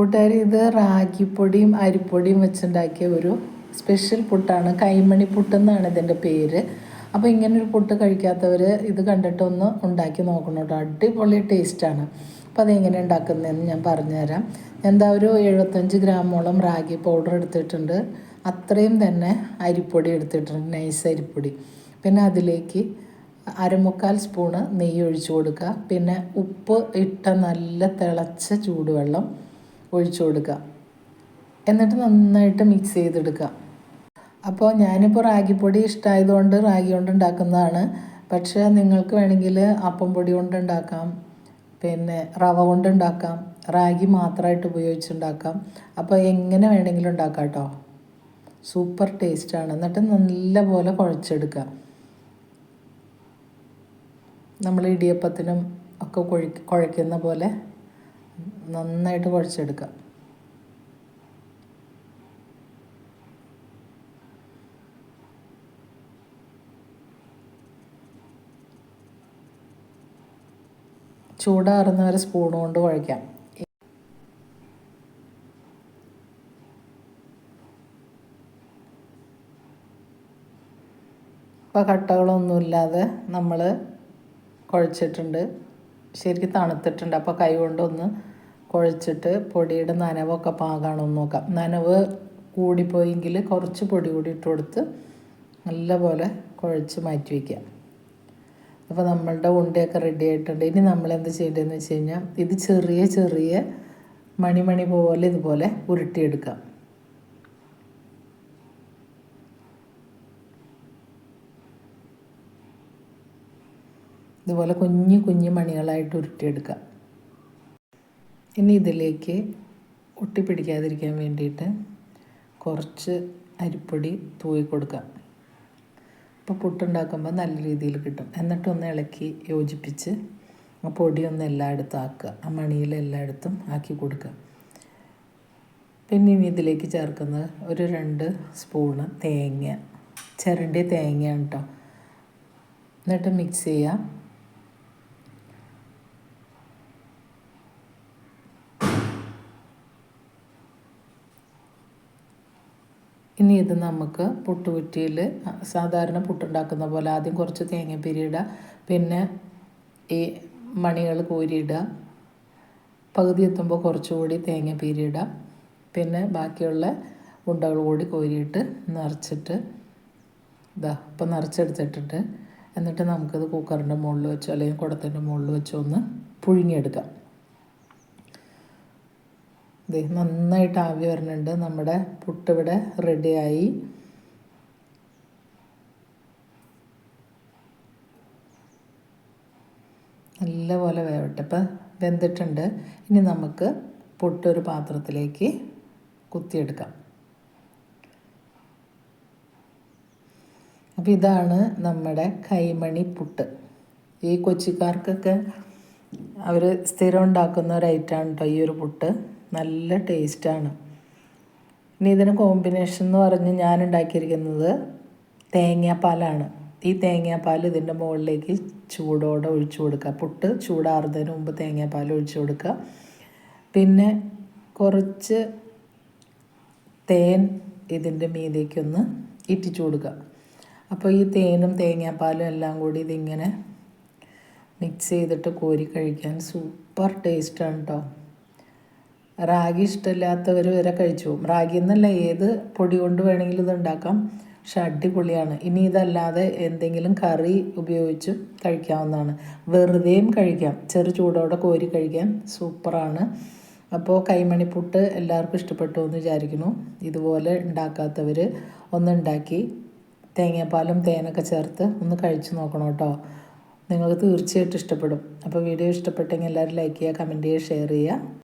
കൂട്ടുകാർ ഇത് റാഗിപ്പൊടിയും അരിപ്പൊടിയും വെച്ചുണ്ടാക്കിയ ഒരു സ്പെഷ്യൽ പുട്ടാണ്. കൈമണി പുട്ടെന്നാണ് ഇതിന്റെ പേര്. അപ്പോൾ ഇങ്ങനെ ഒരു പുട്ട് കഴിക്കാത്തവർ ഇത് കണ്ടിട്ടൊന്ന് ഉണ്ടാക്കി നോക്കണം കേട്ടോ. അടിപൊളി ടേസ്റ്റാണ് അപ്പോൾ അതെങ്ങനെ ഉണ്ടാക്കുന്നതെന്ന് ഞാൻ പറഞ്ഞുതരാം. എന്താ ഒരു എഴുപത്തഞ്ച് ഗ്രാമോളം റാഗി പൗഡർ എടുത്തിട്ടുണ്ട്. അത്രയും തന്നെ അരിപ്പൊടി എടുത്തിട്ടുണ്ട്. നൈസ് അരിപ്പൊടി. പിന്നെ അതിലേക്ക് അരമുക്കാൽ സ്പൂണ് നെയ്യ് ഒഴിച്ചു കൊടുക്കുക. പിന്നെ ഉപ്പ് ഇട്ട നല്ല തിളച്ച ചൂടുവെള്ളം ഒഴിച്ചു കൊടുക്കുക. എന്നിട്ട് നന്നായിട്ട് മിക്സ് ചെയ്തെടുക്കുക. അപ്പോൾ ഞാനിപ്പോൾ റാഗിപ്പൊടി ഇഷ്ടമായതുകൊണ്ട് റാഗി കൊണ്ട് ഉണ്ടാക്കുന്നതാണ്. പക്ഷേ നിങ്ങൾക്ക് വേണമെങ്കിൽ അപ്പം പൊടി കൊണ്ട് ഉണ്ടാക്കാം. പിന്നെ റവ കൊണ്ട് ഉണ്ടാക്കാം. റാഗി മാത്രമായിട്ട് ഉപയോഗിച്ചുണ്ടാക്കാം അപ്പോൾ എങ്ങനെ വേണമെങ്കിലും ഉണ്ടാക്കാം കേട്ടോ. സൂപ്പർ ടേസ്റ്റാണ് എന്നിട്ട് നല്ലപോലെ കുഴച്ചെടുക്കുക. നമ്മൾ ഇടിയപ്പത്തിനും ഒക്കെ കുഴ കുഴയ്ക്കുന്ന പോലെ നന്നായിട്ട് കുഴച്ചെടുക്കുക ചൂടാറുന്ന ഒരു സ്പൂൺ കൊണ്ട് കുഴയ്ക്കാം ഇപ്പോൾ കട്ടകളൊന്നുമില്ലാതെ നമ്മൾ കുഴച്ചിട്ടുണ്ട്. ശരിക്കും തണുത്തിട്ടുണ്ട്. അപ്പോൾ കൈ കൊണ്ടൊന്ന് കുഴച്ചിട്ട് പൊടിയുടെ നനവൊക്കെ പാകാണോ നോക്കാം. നനവ് കൂടിപ്പോയെങ്കിൽ കുറച്ച് പൊടി കൂടി ഇട്ട് കൊടുത്ത് നല്ലപോലെ കുഴച്ച് മാറ്റി വയ്ക്കാം അപ്പോൾ നമ്മളുടെ ഉണ്ടയൊക്കെ റെഡി ആയിട്ടുണ്ട്. ഇനി നമ്മൾ എന്ത് ചെയ്യേണ്ടതെന്ന് വെച്ച് കഴിഞ്ഞാൽ ഇത് ചെറിയ ചെറിയ മണിമണി പോലെ ഇതുപോലെ ഉരുട്ടിയെടുക്കാം. ഇതുപോലെ കുഞ്ഞു കുഞ്ഞു മണികളായിട്ട് ഉരുട്ടിയെടുക്കാം. ഇനി ഇതിലേക്ക് ഒട്ടിപ്പിടിക്കാതിരിക്കാൻ വേണ്ടിയിട്ട് കുറച്ച് അരിപ്പൊടി തൂവി കൊടുക്കാം. അപ്പോൾ പുട്ടുണ്ടാക്കുമ്പോൾ നല്ല രീതിയിൽ കിട്ടും. എന്നിട്ടൊന്ന് ഇളക്കി യോജിപ്പിച്ച് ആ പൊടിയൊന്ന് എല്ലായിടത്തും ആക്കുക. ആ മണിയിൽ എല്ലായിടത്തും ആക്കി കൊടുക്കുക. പിന്നെ ഇനി ഇതിലേക്ക് ചേർക്കുന്ന ഒരു രണ്ട് സ്പൂണ് തേങ്ങ ചിരണ്ടി തേങ്ങയാണ് കേട്ടോ എന്നിട്ട് മിക്സ് ചെയ്യുക ഇനി ഇത് നമുക്ക് പുട്ടുകുറ്റിയിൽ സാധാരണ പുട്ടുണ്ടാക്കുന്ന പോലെ ആദ്യം കുറച്ച് തേങ്ങ ഇടുക പിന്നെ ഈ മണികൾ കോരിയിടുക പകുതി എത്തുമ്പോൾ കുറച്ചുകൂടി തേങ്ങ ഇടുക പിന്നെ ബാക്കിയുള്ള ഉണ്ടകൾ കൂടി കോരിയിട്ട് നിറച്ചിട്ട് ഇതാ ഇപ്പം നിറച്ചെടുത്തിട്ടിട്ട് എന്നിട്ട് നമുക്കത് കുക്കറിന്റെ മുകളിൽ വെച്ചോ അല്ലെങ്കിൽ കുടത്തിന്റെ മുകളിൽ വെച്ചോ ഒന്ന് പുഴുങ്ങിയെടുക്കാം. ഇത് നന്നായിട്ട് ആവി വരുന്നുണ്ട് നമ്മുടെ പുട്ടിവിടെ റെഡിയായി നല്ലപോലെ വേവട്ടെ. ഇപ്പം വെന്തിട്ടുണ്ട്. ഇനി നമുക്ക് പുട്ടൊരു പാത്രത്തിലേക്ക് കുത്തിയെടുക്കാം. അപ്പോൾ ഇതാണ് നമ്മുടെ കൈമണി പുട്ട്. ഈ കൊച്ചിക്കാർക്കൊക്കെ അവർ സ്ഥിരം ഉണ്ടാക്കുന്ന ഒരു ഐറ്റമാണ് കേട്ടോ ഈ ഒരു പുട്ട്. നല്ല ടേസ്റ്റാണ്. ഇനി ഇതിന് കോമ്പിനേഷൻ എന്ന് പറഞ്ഞ് ഞാൻ ഉണ്ടാക്കിയിരിക്കുന്നത് തേങ്ങാപ്പാലാണ്. ഈ തേങ്ങാപ്പാൽ ഇതിന്റെ മുകളിലേക്ക് ചൂടോടെ ഒഴിച്ചു കൊടുക്കുക. പുട്ട് ചൂടാറുന്നതിന് മുമ്പ് തേങ്ങാപ്പാൽ ഒഴിച്ചു കൊടുക്കുക. പിന്നെ കുറച്ച് തേൻ ഇതിന്റെ മീതേക്കൊന്ന് ഇറ്റിച്ചു കൊടുക്കുക. അപ്പോൾ ഈ തേനും തേങ്ങാപ്പാലും എല്ലാം കൂടി ഇതിങ്ങനെ മിക്സ് ചെയ്തിട്ട് കോരി കഴിക്കാൻ സൂപ്പർ ടേസ്റ്റാണ് കേട്ടോ റാഗി ഇഷ്ടമില്ലാത്തവർ വരെ കഴിച്ചു പോകും. റാഗി എന്നല്ല ഏത് പൊടി കൊണ്ട് വേണമെങ്കിലും ഇത് ഉണ്ടാക്കാം. പക്ഷെ അടിപൊളിയാണ്. ഇനി ഇതല്ലാതെ എന്തെങ്കിലും കറി ഉപയോഗിച്ചും കഴിക്കാവുന്നതാണ്. വെറുതെയും കഴിക്കാം. ചെറു ചൂടോടെ കോരി കഴിക്കാൻ സൂപ്പറാണ്. അപ്പോൾ കൈമണിപ്പുട്ട് എല്ലാവർക്കും ഇഷ്ടപ്പെട്ടു എന്ന് വിചാരിക്കുന്നു. ഇതുപോലെ ഉണ്ടാക്കാത്തവർ ഒന്നുണ്ടാക്കി തേങ്ങാപ്പാലും തേനൊക്കെ ചേർത്ത് ഒന്ന് കഴിച്ചു നോക്കണം കേട്ടോ. നിങ്ങൾക്ക് തീർച്ചയായിട്ടും ഇഷ്ടപ്പെടും. അപ്പോൾ വീഡിയോ ഇഷ്ടപ്പെട്ടെങ്കിൽ എല്ലാവരും ലൈക്ക് ചെയ്യുക കമന്റ് ചെയ്യുക ഷെയർ ചെയ്യുക.